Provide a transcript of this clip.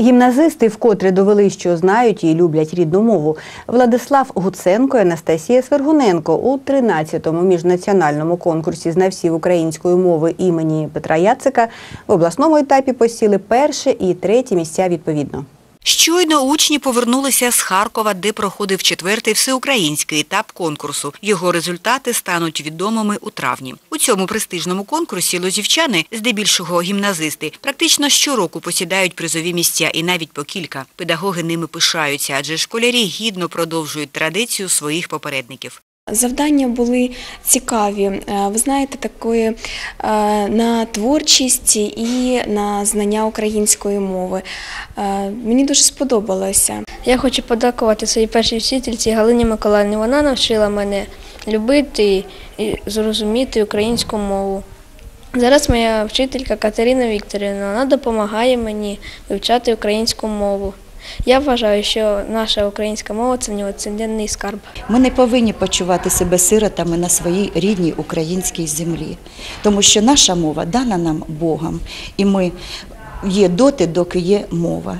Гімназисти вкотре довели, що знають і люблять рідну мову. Владислав Гуценко і Анастасія Свергуненко у 13-му міжнаціональному конкурсі знавців української мови імені Петра Яцика в обласному етапі посіли перше і третє місця відповідно. Щойно учні повернулися з Харкова, де проходив четвертий всеукраїнський етап конкурсу. Його результати стануть відомими у травні. У цьому престижному конкурсі лозівчани, здебільшого гімназисти, практично щороку посідають призові місця і навіть по кілька. Педагоги ними пишаються, адже школярі гідно продовжують традицію своїх попередників. Завдання були цікаві. Е, Ви знаєте, такої е, на творчість і на знання української мови. Е, Мені дуже сподобалося. Я хочу подякувати своїй першій вчительці Галині Миколаївні. Вона навчила мене любити і зрозуміти українську мову. Зараз моя вчителька Катерина Вікторівна вона допомагає мені вивчати українську мову. Я вважаю, що наша українська мова це неоціненний скарб. Ми не повинні почувати себе сиротами на своїй рідній українській землі, тому що наша мова дана нам Богом, і ми є доти, доки є мова.